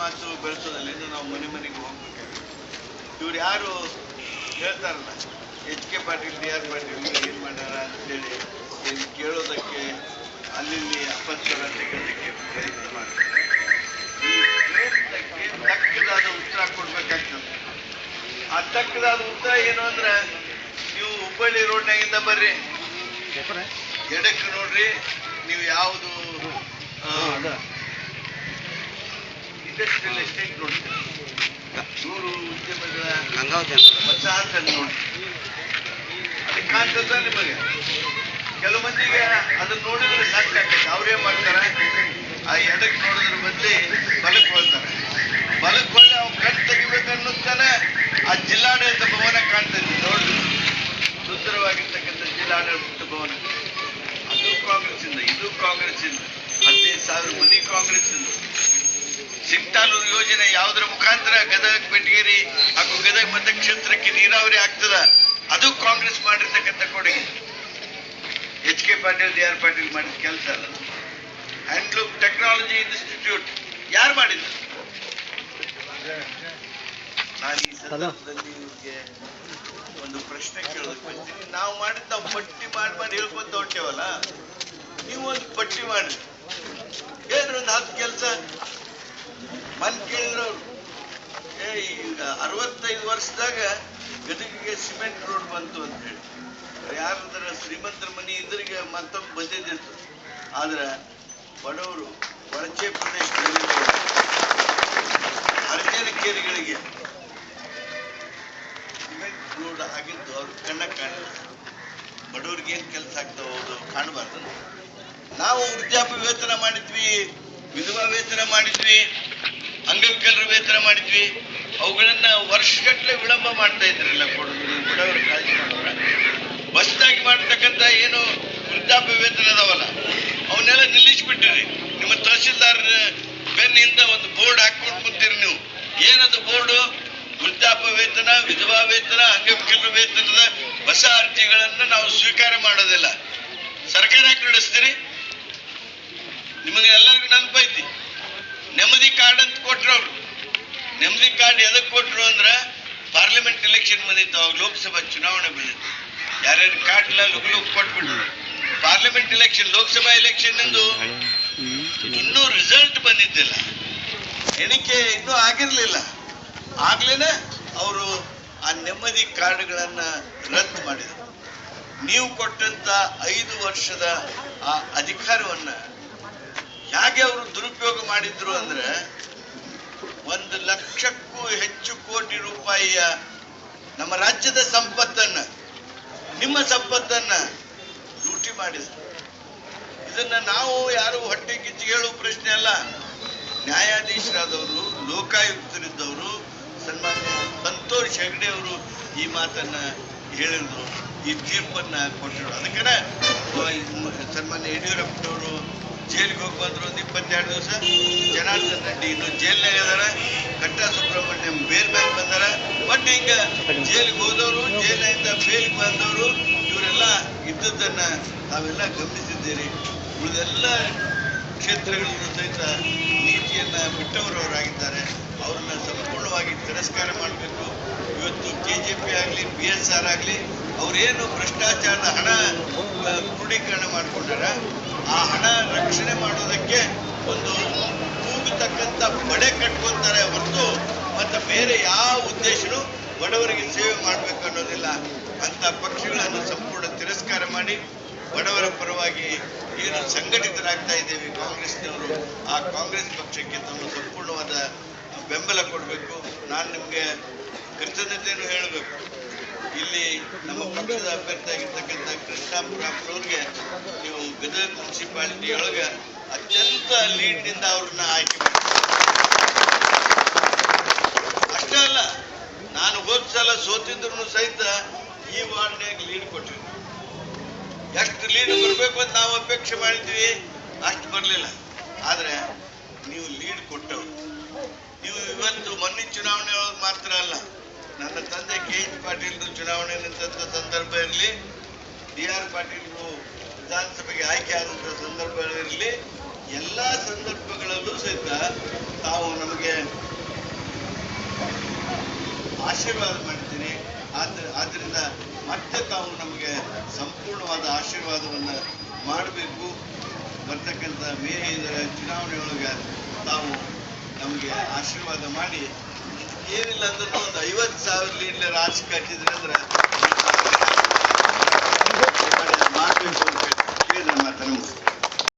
ಮಾತು ಬೆಳೆಸೋದಲ್ಲ ಇನ್ನು ನಾವು ಮನೆ ಮನೆಗೆ ಹೋಗ್ಬೇಕಾಗುತ್ತೆ ಇವ್ರು ಯಾರು ಹೇಳ್ತಾರಲ್ಲ H K Patil D R Patil ಏನು ಮಾಡ್ಯಾರ ಅಂತೇಳಿ ಏನು ಕೇಳೋದಕ್ಕೆ ಅಲ್ಲಿ ಅಪಸ್ವರ ತೆಗೆಯೋದಕ್ಕೆ ಪ್ರಯತ್ನ ಮಾಡ್ತಾರೆ. ಈ ಪ್ರಯತ್ನಕ್ಕೆ ತಕ್ಕದಾದ ಉತ್ತರ ಕೊಡ್ಬೇಕಾಗ್ತದೆ. ಆ ತಕ್ಕದಾದ ಉತ್ತರ ಏನು ಅಂದ್ರೆ ನೀವು ಹುಬ್ಬಳ್ಳಿ ರೋಡ್ನಾಗಿಂದ ಬರ್ರಿ. ಎಡಕ್ಕೆ ನೋಡ್ರಿ ನೀವು ಯಾವುದು ಇಂಡಸ್ಟ್ರಿಯಲ್ ಎಸ್ಟೇಟ್ ನೋಡ್ತೀರಿ ನೂರು ಉದ್ಯಮಗಳ ವಸಾಹತನ್ನು ನೋಡಿ ಅದಕ್ಕೆ ಕಾಣ್ತದ ನಿಮಗೆ ಕೆಲವು ಮಂದಿಗೆ ಅದನ್ನ ನೋಡಿದ್ರೆ ಸಾಕಾಗ್ತದೆ ಅವ್ರೇ ಮಾಡ್ತಾರೆ ಆ ಎಡಕ್ಕೆ ನೋಡಿದ್ರ ಬದಲಿ ಬಲಕ್ಕೆ ಹೋಗ್ತಾರೆ ಬಲಕ್ಕೆ ಹೋಗಿ ಅವ್ನು ಕಣ್ ತೆಗಿಬೇಕನ್ನುತ್ತಾನೆ ಆ ಜಿಲ್ಲಾಡಳಿತ ಭವನ ಕಾಣ್ತದೆ ನೋಡಿ ಸುಂದರವಾಗಿರ್ತಕ್ಕಂಥ ಜಿಲ್ಲಾಡಳಿತ ಭವನ ಅದು ಕಾಂಗ್ರೆಸ್ ಇಂದ ಇದು ಕಾಂಗ್ರೆಸ್ ಇಂದ ಹದಿನೈದು ಸಾವಿರ ಮನಿ ಕಾಂಗ್ರೆಸ್ ಇಂದ ಸಿಂಗ್ಟಾಲೂರು ಯೋಜನೆ ಯಾವುದರ ಮುಖಾಂತರ ಗದಗ ಬೆಟಗೇರಿ ಹಾಗೂ ಗದಗ ಮತಕ್ಷೇತ್ರಕ್ಕೆ ನೀರಾವರಿ ಆಗ್ತದ? ಅದು ಕಾಂಗ್ರೆಸ್ ಮಾಡಿರ್ತಕ್ಕಂಥ ಕೊಡುಗೆ. H K Patil D R Patil ಮಾಡಿದ ಕೆಲಸ ಅಲ್ಲ. Handloom technology institute. ಯಾರು ಮಾಡಿದ್ರು ನಾನು ಈ ಸಂದರ್ಭದಲ್ಲಿ ನಿಮಗೆ ಒಂದು ಪ್ರಶ್ನೆ ಕೇಳೋದಕ್ಕೆ ಬರ್ತೀನಿ ನಾವು ಮಾಡಿದ ನಾವು ಪಟ್ಟಿ ಮಾಡಿ ಮಾಡಿ ಹೇಳ್ಕೊಂತ ಹೊಂಟೇವಲ್ಲ? ನೀವು ಒಂದು ಪಟ್ಟಿ ಮಾಡಿ ಏನ್ರ ಒಂದು ಹತ್ತು ಕೆಲಸ ಮನ್ ಕೇಳಿರೋರು ಈಗ ಅರವತ್ತೈದು ವರ್ಷದಾಗ ಗದಗಿಗೆ ಸಿಮೆಂಟ್ ರೋಡ್ ಬಂತು ಅಂತ ಹೇಳಿ. ಯಾರಂದ್ರ ಶ್ರೀಮಂತರ ಮನೆ ಇದ್ರಿಗೆ ಮತ್ತೊಮ್ಮೆ ಬಂದಿದ್ದಿತ್ತು ಆದ್ರೆ ಬಡವರು ಹೊರಚೆ ಪ್ರದೇಶದಲ್ಲಿ ಹರಿಜನ ಕೇರಿಗಳಿಗೆ ಸಿಮೆಂಟ್ ರೋಡ್ ಆಗಿದ್ದು ಅವ್ರ ಕಣ್ಣ ಕಾಣಲ್ಲ ಬಡವ್ರಿಗೆ ಏನ್ ಕೆಲಸ ಆಗ್ತಾ ಕಾಣಬಾರ್ದು. ನಾವು ವೃದ್ಧಾಪ್ಯ ವೇತನ ಮಾಡಿದ್ವಿ, ವಿಧವಾ ವೇತನ ಮಾಡಿದ್ವಿ. ಅಂಗವಿಕಲರ ವೇತನ ಮಾಡಿದ್ವಿ. ಅವುಗಳನ್ನ ವರ್ಷಗಟ್ಟಲೆ ವಿಳಂಬ ಮಾಡ್ತಾ ಇದ್ರಲ್ಲ ಬಡವರ ಕಾಳಜಿ ಮಾಡೋರ. ಹೊಸದಾಗಿ ಮಾಡ್ತಕ್ಕಂಥ ಏನು ವೃದ್ಧಾಪ್ಯ ವೇತನ ಅದಾವಲ್ಲ, ಅವನ್ನೆಲ್ಲ ನಿಲ್ಲಿಸ್ಬಿಟ್ಟಿರಿ. ನಿಮ್ಮ ತಹಸೀಲ್ದಾರ್ ಬೆನ್ನಿಂದ ಒಂದು ಬೋರ್ಡ್ ಹಾಕೊಂಡು ಕುಂತೀರಿ ನೀವು. ಏನದು ಬೋರ್ಡು? ವೃದ್ಧಾಪ ವೇತನ, ವಿಧವಾ ವೇತನ ಅಂಗವಿಕಲರ ವೇತನದ ಹೊಸ ಅರ್ಜಿಗಳನ್ನ ನಾವು ಸ್ವೀಕಾರ ಮಾಡೋದಿಲ್ಲ. ಸರ್ಕಾರ ಯಾಕೆ ನಡೆಸ್ತೀರಿ? ನಿಮಗೆ ಎಲ್ಲರಿಗೂ ನೆನಪೈತಿ. ನೆಮ್ಮದಿ ಕಾರ್ಡ್ ಅಂತ ಕೊಟ್ರು ಅವರು. ನೆಮ್ಮದಿ ಕಾರ್ಡ್ ಎದಕ್ಕೆ ಕೊಟ್ರು ಅಂದ್ರೆ ಪಾರ್ಲಿಮೆಂಟ್ ಎಲೆಕ್ಷನ್ ಬಂದಿತ್ತು, ಅವಾಗ ಲೋಕಸಭಾ ಚುನಾವಣೆ ಬಂದಿತ್ತು. ಯಾರ್ಯಾರು ಕಾರ್ಡ್ ಇಲ್ಲ, ಲುಕ್ ಲುಕ್ ಕೊಟ್ಬಿಟ್ರು. ಪಾರ್ಲಿಮೆಂಟ್ ಎಲೆಕ್ಷನ್ ಲೋಕಸಭಾ ಎಲೆಕ್ಷನ್ ಇನ್ನೂ ರಿಸಲ್ಟ್ ಬಂದಿದ್ದಿಲ್ಲ. ಎಣಿಕೆ ಇನ್ನೂ ಆಗಿರಲಿಲ್ಲ. ಆಗ್ಲೇನೆ ಅವರು ಆ ನೆಮ್ಮದಿ ಕಾರ್ಡ್ಗಳನ್ನ ರದ್ದು ಮಾಡಿದರು. ನೀವು ಕೊಟ್ಟಂತ ಐದು ವರ್ಷದ ಆ ಅಧಿಕಾರವನ್ನ ಹೇಗೆ ಅವರು ದುರುಪಯೋಗ ಮಾಡಿದ್ರು ಅಂದ್ರೆ ಒಂದು ಲಕ್ಷಕ್ಕೂ ಹೆಚ್ಚು ಕೋಟಿ ರೂಪಾಯಿಯ ನಮ್ಮ ರಾಜ್ಯದ ಸಂಪತ್ತನ್ನ, ನಿಮ್ಮ ಸಂಪತ್ತನ್ನ ಲೂಟಿ ಮಾಡಿದ್ರು. ಇದನ್ನ ನಾವು ಯಾರು ಹೊಟ್ಟೆ ಕಿಚ್ಚು ಹೇಳುವ ಪ್ರಶ್ನೆ ಅಲ್ಲ. ನ್ಯಾಯಾಧೀಶರಾದವರು, ಲೋಕಾಯುಕ್ತರಿದ್ದವರು, ಸನ್ಮಾನ್ಯ ಸಂತೋಷ್ ಹೆಗ್ಡೆ ಅವರು ಈ ಮಾತನ್ನ ಹೇಳಿದ್ರು. ಈ ತೀರ್ಪನ್ನ ಕೊಟ್ಟರು. ಅದಕ್ಕೆ ಸನ್ಮಾನ್ಯ ಯಡಿಯೂರಪ್ಪನವರು ಜೈಲಿಗೆ ಹೋಗಿ ಬಂದ್ರು ಒಂದು ಇಪ್ಪತ್ತೆರಡು ದಿವಸ. ಜನಾರ್ದನ್ ರೆಡ್ಡಿ ಇನ್ನು ಜೈಲ್ನಾಗ ಅದಾರ ಕಟ್ಟ ಸುಬ್ರಹ್ಮಣ್ಯಂ ಬೇಲ್ ಮೇಲೆ ಬಂದಾರ. ಬಟ್ ಹಿಂಗ ಜೈಲಿಗೆ ಹೋದವರು, ಜೈಲಿನಿಂದ ಬೇಲಿಗೆ ಬಂದವರು, ಇವರೆಲ್ಲ ಇದ್ದದ್ದನ್ನ ತಾವೆಲ್ಲ ಗಮನಿಸಿದ್ದೀರಿ. ಉಳಿದೆಲ್ಲ ಕ್ಷೇತ್ರಗಳಲ್ಲೂ ಸಹಿತ ನೀತಿಯನ್ನ ಬಿಟ್ಟವರವರಾಗಿದ್ದಾರೆ. ಅವರನ್ನ ಸಂಪೂರ್ಣವಾಗಿ ತಿರಸ್ಕಾರ ಮಾಡಬೇಕು. ಇವತ್ತು ಕೆ ಜೆ ಪಿ ಆಗಲಿ, ಬಿ ಎಸ್ ಆರ್ ಆಗಲಿ ಅವರೇನು ಭ್ರಷ್ಟಾಚಾರದ ಹಣ ಕ್ರೋಢೀಕರಣ ಮಾಡಿಕೊಂಡಾರ, ಆ ಹಣ ರಕ್ಷಣೆ ಮಾಡೋದಕ್ಕೆ ಒಂದು ಕೂಗತಕ್ಕಂಥ ಬಡೆ ಕಟ್ಕೊಂತಾರೆ ಹೊರತು ಮತ್ತು ಬೇರೆ ಯಾವ ಉದ್ದೇಶನೂ ಬಡವರಿಗೆ ಸೇವೆ ಮಾಡಬೇಕು ಅನ್ನೋದಿಲ್ಲ. ಅಂತ ಪಕ್ಷಗಳನ್ನು ಸಂಪೂರ್ಣ ತಿರಸ್ಕಾರ ಮಾಡಿ ಬಡವರ ಪರವಾಗಿ ಏನು ಸಂಘಟಿತರಾಗ್ತಾ ಇದ್ದೇವೆ ಕಾಂಗ್ರೆಸ್ನವರು, ಆ ಕಾಂಗ್ರೆಸ್ ಪಕ್ಷಕ್ಕೆ ತಮ್ಮ ಸಂಪೂರ್ಣವಾದ ಬೆಂಬಲ ಕೊಡಬೇಕು. ನಾನು ನಿಮಗೆ ಕೃತಜ್ಞತೆಯನ್ನು ಹೇಳಬೇಕು. ಇಲ್ಲಿ ನಮ್ಮ ಪಕ್ಷದ ಅಭ್ಯರ್ಥಿ ಆಗಿರ್ತಕ್ಕಂಥ ಕೃಷ್ಣಾಪುರಪ್ಪನವ್ರಿಗೆ ನೀವು ಗದಗ ಮುನ್ಸಿಪಾಲಿಟಿ ಒಳಗೆ ಅತ್ಯಂತ ಲೀಡ್ನಿಂದ ಅವ್ರನ್ನ ಆಯ್ಕೆ ಅಷ್ಟೇ ಅಲ್ಲ, ನಾನು ಹೋದ ಸಲ ಸೋತಿದ್ರು ಸಹಿತ ಈ ವಾರ್ಡ್ನಾಗ ಲೀಡ್ ಕೊಟ್ಟಿದ್ರು. ಎಷ್ಟು ಲೀಡ್ ಬರಬೇಕು ಅಂತ ನಾವು ಅಪೇಕ್ಷೆ ಮಾಡಿದ್ವಿ, ಅಷ್ಟು ಬರಲಿಲ್ಲ. ಆದ್ರೆ ನೀವು ಲೀಡ್ ಕೊಟ್ಟವ್ರು. ನೀವು ಇವತ್ತು ಮೊನ್ನೆ ಚುನಾವಣೆ ನನ್ನ ತಂದೆ ಕೆ ಎಚ್ ಪಾಟೀಲ್ದು ಚುನಾವಣೆ ನಿಂತ ಸಂದರ್ಭ ಇರಲಿ ಡಿ ಆರ್ ಪಾಟೀಲ್ರು ವಿಧಾನಸಭೆಗೆ ಆಯ್ಕೆ ಆದಂಥ ಸಂದರ್ಭ ಇರಲಿ ಎಲ್ಲ ಸಂದರ್ಭಗಳಲ್ಲೂ ಸಹಿತ ತಾವು ನಮಗೆ ಆಶೀರ್ವಾದ ಮಾಡಿದ್ದೀನಿ ಆದ ಆದ್ದರಿಂದ ಮತ್ತೆ ತಾವು ನಮಗೆ ಸಂಪೂರ್ಣವಾದ ಆಶೀರ್ವಾದವನ್ನು ಮಾಡಬೇಕು. ಬರ್ತಕ್ಕಂಥ ಮೇ ಐದರ ಚುನಾವಣೆಯೊಳಗೆ ತಾವು ನಮಗೆ ಆಶೀರ್ವಾದ ಮಾಡಿ. ಏನಿಲ್ಲ ಅಂದ್ರೂ ಒಂದು ಐವತ್ತು ಸಾವಿರ ಲೀಟರ್ ರಾಜಕೀಯ ಹಾಕಿದ್ರೆ ಅಂದ್ರೆ ಮಾಡಬೇಕು